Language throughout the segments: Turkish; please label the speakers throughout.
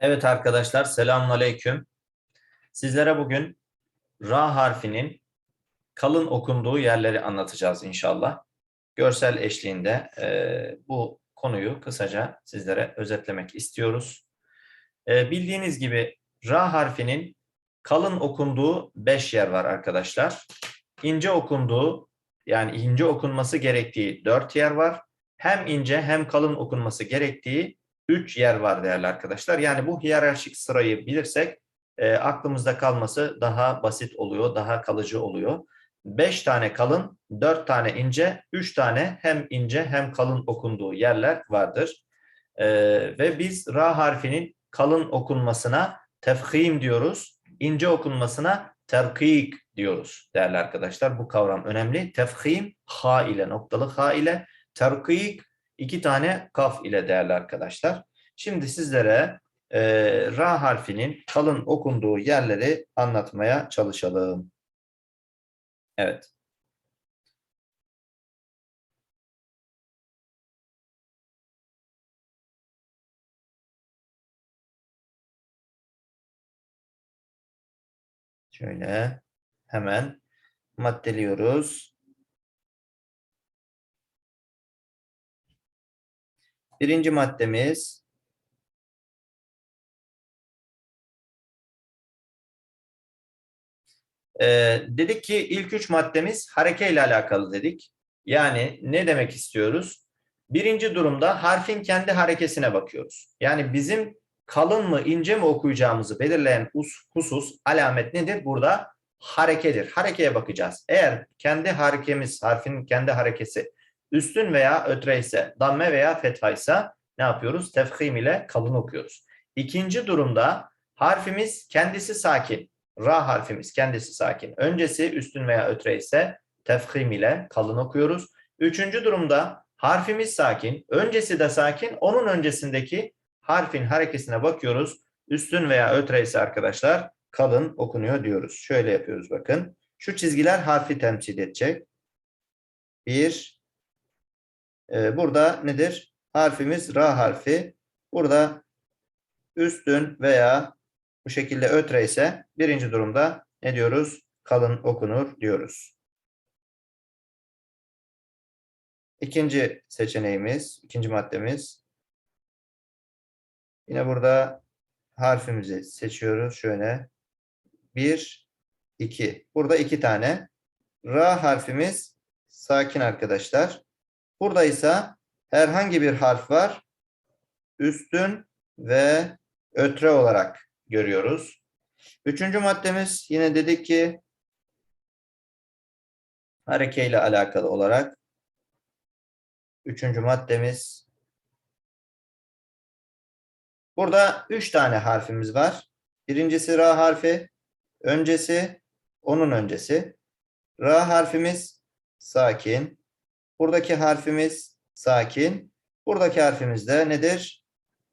Speaker 1: Evet arkadaşlar selamun aleyküm. Sizlere bugün Ra harfinin kalın okunduğu yerleri anlatacağız inşallah. Görsel eşliğinde e, bu konuyu kısaca sizlere özetlemek istiyoruz. E, bildiğiniz gibi Ra harfinin kalın okunduğu beş yer var arkadaşlar. İnce okunduğu yani ince okunması gerektiği dört yer var. Hem ince hem kalın okunması gerektiği 3 yer var değerli arkadaşlar. Yani bu hiyerarşik sırayı bilirsek e, aklımızda kalması daha basit oluyor, daha kalıcı oluyor. 5 tane kalın, 4 tane ince, 3 tane hem ince hem kalın okunduğu yerler vardır. E, ve biz ra harfinin kalın okunmasına tefhim diyoruz, ince okunmasına terkik diyoruz değerli arkadaşlar. Bu kavram önemli. Tefhim ha ile noktalı ha ile, terkik iki tane kaf ile değerli arkadaşlar. Şimdi sizlere e, ra harfinin kalın okunduğu yerleri anlatmaya çalışalım. Evet. Şöyle hemen maddeliyoruz. Birinci maddemiz Ee, dedik ki ilk üç maddemiz harekeyle alakalı dedik. Yani ne demek istiyoruz? Birinci durumda harfin kendi harekesine bakıyoruz. Yani bizim kalın mı ince mi okuyacağımızı belirleyen husus alamet nedir? Burada harekedir. Harekeye bakacağız. Eğer kendi harekemiz, harfin kendi harekesi üstün veya ötre ise, damme veya fetha ise ne yapıyoruz? Tefhim ile kalın okuyoruz. İkinci durumda harfimiz kendisi sakin. Ra harfimiz kendisi sakin. Öncesi üstün veya ötre ise tefhim ile kalın okuyoruz. Üçüncü durumda harfimiz sakin. Öncesi de sakin. Onun öncesindeki harfin harekesine bakıyoruz. Üstün veya ötre ise arkadaşlar kalın okunuyor diyoruz. Şöyle yapıyoruz bakın. Şu çizgiler harfi temsil edecek. Bir, ee, burada nedir? Harfimiz Ra harfi. Burada üstün veya bu şekilde ötre ise birinci durumda ne diyoruz? Kalın okunur diyoruz. İkinci seçeneğimiz, ikinci maddemiz. Yine burada harfimizi seçiyoruz. Şöyle. Bir, iki. Burada iki tane. Ra harfimiz sakin arkadaşlar. Burada ise herhangi bir harf var. Üstün ve ötre olarak görüyoruz. Üçüncü maddemiz yine dedik ki harekeyle alakalı olarak üçüncü maddemiz burada üç tane harfimiz var. Birincisi Ra harfi, öncesi, onun öncesi. Ra harfimiz sakin. Buradaki harfimiz sakin. Buradaki harfimiz de nedir?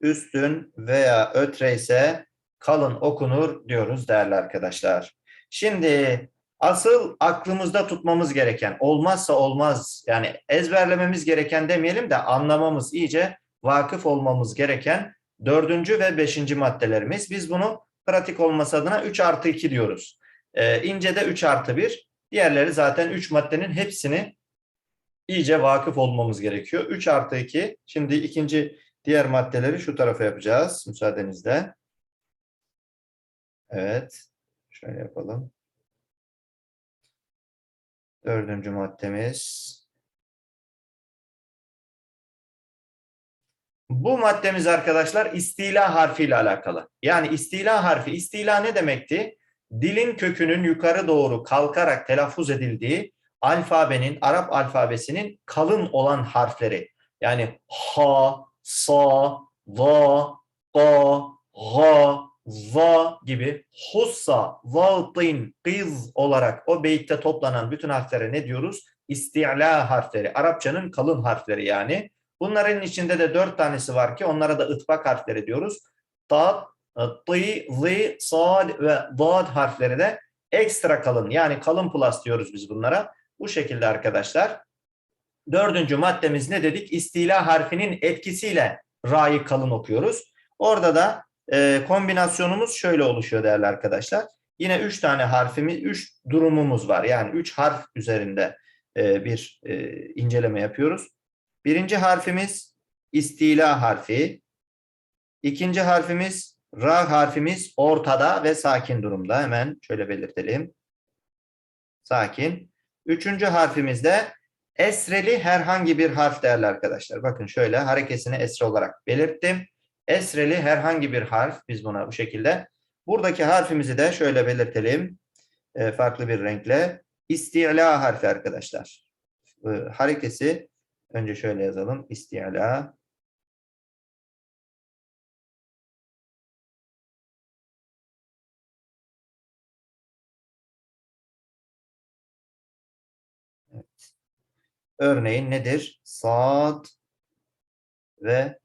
Speaker 1: Üstün veya ötre ise kalın okunur diyoruz değerli arkadaşlar. Şimdi asıl aklımızda tutmamız gereken olmazsa olmaz yani ezberlememiz gereken demeyelim de anlamamız iyice vakıf olmamız gereken dördüncü ve beşinci maddelerimiz. Biz bunu pratik olması adına 3 artı 2 diyoruz. Ee, ince de 3 artı 1. Diğerleri zaten 3 maddenin hepsini iyice vakıf olmamız gerekiyor. 3 artı 2. Şimdi ikinci diğer maddeleri şu tarafa yapacağız müsaadenizle. Evet. Şöyle yapalım. Dördüncü maddemiz. Bu maddemiz arkadaşlar istila harfiyle alakalı. Yani istila harfi, istila ne demekti? Dilin kökünün yukarı doğru kalkarak telaffuz edildiği alfabenin, Arap alfabesinin kalın olan harfleri. Yani ha, sa, va, ga, ga, va gibi hussa, vâtin, kız olarak o beytte toplanan bütün harflere ne diyoruz? İsti'la harfleri. Arapçanın kalın harfleri yani. Bunların içinde de dört tanesi var ki onlara da ıtbak harfleri diyoruz. Tad, tı, zı, sad ve dad harfleri de ekstra kalın yani kalın plus diyoruz biz bunlara. Bu şekilde arkadaşlar. Dördüncü maddemiz ne dedik? İstila harfinin etkisiyle ra'yı kalın okuyoruz. Orada da e, kombinasyonumuz şöyle oluşuyor değerli arkadaşlar. Yine üç tane harfimiz, üç durumumuz var. Yani üç harf üzerinde e, bir e, inceleme yapıyoruz. Birinci harfimiz istila harfi. İkinci harfimiz ra harfimiz ortada ve sakin durumda. Hemen şöyle belirtelim. Sakin. Üçüncü harfimiz de esreli herhangi bir harf değerli arkadaşlar. Bakın şöyle harekesini esre olarak belirttim. Esreli herhangi bir harf. Biz buna bu şekilde. Buradaki harfimizi de şöyle belirtelim. E, farklı bir renkle. İsti'la harfi arkadaşlar. E, harekesi önce şöyle yazalım. İsti'la. Örneğin nedir? Sad ve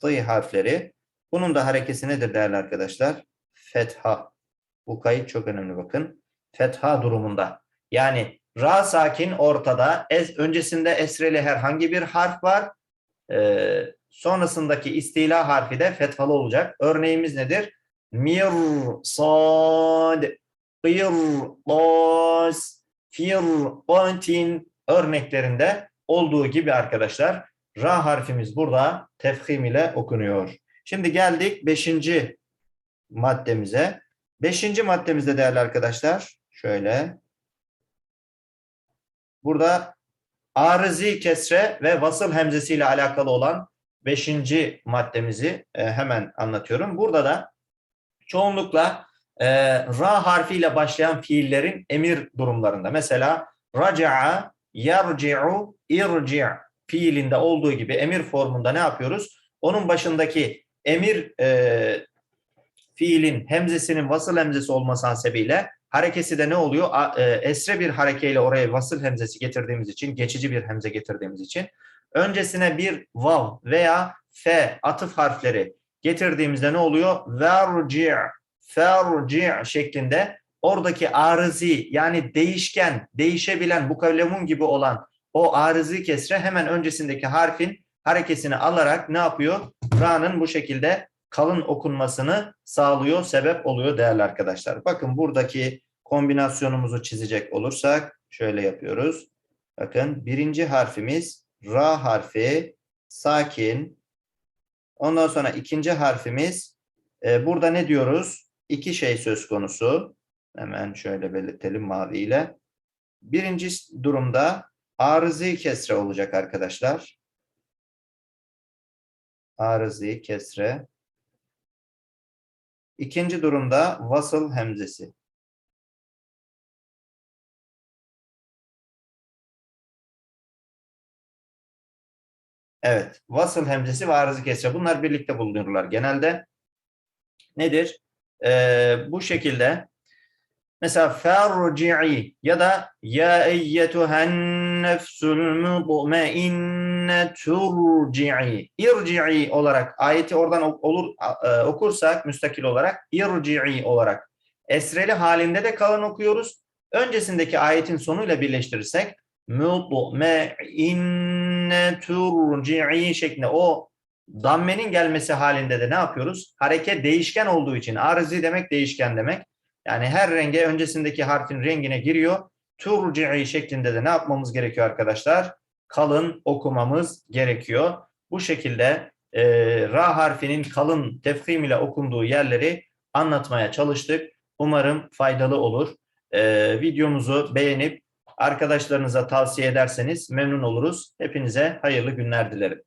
Speaker 1: tı harfleri. Bunun da harekesi nedir değerli arkadaşlar? Fetha. Bu kayıt çok önemli bakın. Fetha durumunda. Yani ra sakin ortada. Es, öncesinde esreli herhangi bir harf var. Ee, sonrasındaki istila harfi de fethalı olacak. Örneğimiz nedir? Mir, sad, qir, las, fir, qatin örneklerinde olduğu gibi arkadaşlar ra harfimiz burada tefhim ile okunuyor. Şimdi geldik beşinci maddemize. Beşinci maddemizde değerli arkadaşlar şöyle. Burada arızi kesre ve vasıl hemzesi ile alakalı olan beşinci maddemizi e, hemen anlatıyorum. Burada da çoğunlukla e, ra harfiyle başlayan fiillerin emir durumlarında. Mesela raca'a, yarci'u, irci' fiilinde olduğu gibi emir formunda ne yapıyoruz? Onun başındaki emir e, fiilin hemzesinin vasıl hemzesi olması hasebiyle harekesi de ne oluyor? A, e, esre bir harekeyle oraya vasıl hemzesi getirdiğimiz için, geçici bir hemze getirdiğimiz için öncesine bir vav veya fe atıf harfleri getirdiğimizde ne oluyor? Verci' ferci' şeklinde oradaki arızi yani değişken, değişebilen bu kavlemun gibi olan o arızi kesre hemen öncesindeki harfin harekesini alarak ne yapıyor? Ra'nın bu şekilde kalın okunmasını sağlıyor, sebep oluyor değerli arkadaşlar. Bakın buradaki kombinasyonumuzu çizecek olursak şöyle yapıyoruz. Bakın birinci harfimiz Ra harfi sakin. Ondan sonra ikinci harfimiz e, burada ne diyoruz? İki şey söz konusu. Hemen şöyle belirtelim maviyle. Birinci durumda arızi kesre olacak arkadaşlar. Arızi kesre. İkinci durumda vasıl hemzesi. Evet. Vasıl hemzesi ve arızı kesre. Bunlar birlikte bulunurlar genelde. Nedir? Ee, bu şekilde mesela ferci'i ya da ya eyyetuhen nefsul mutmeinne turci'i irci'i olarak ayeti oradan olur e, okursak müstakil olarak irci'i olarak esreli halinde de kalın okuyoruz. Öncesindeki ayetin sonuyla birleştirirsek mutmeinne turci'i şeklinde o dammenin gelmesi halinde de ne yapıyoruz? Hareket değişken olduğu için arızi demek değişken demek. Yani her renge öncesindeki harfin rengine giriyor. Turci'i şeklinde de ne yapmamız gerekiyor arkadaşlar? Kalın okumamız gerekiyor. Bu şekilde e, ra harfinin kalın tefhim ile okunduğu yerleri anlatmaya çalıştık. Umarım faydalı olur. E, videomuzu beğenip arkadaşlarınıza tavsiye ederseniz memnun oluruz. Hepinize hayırlı günler dilerim.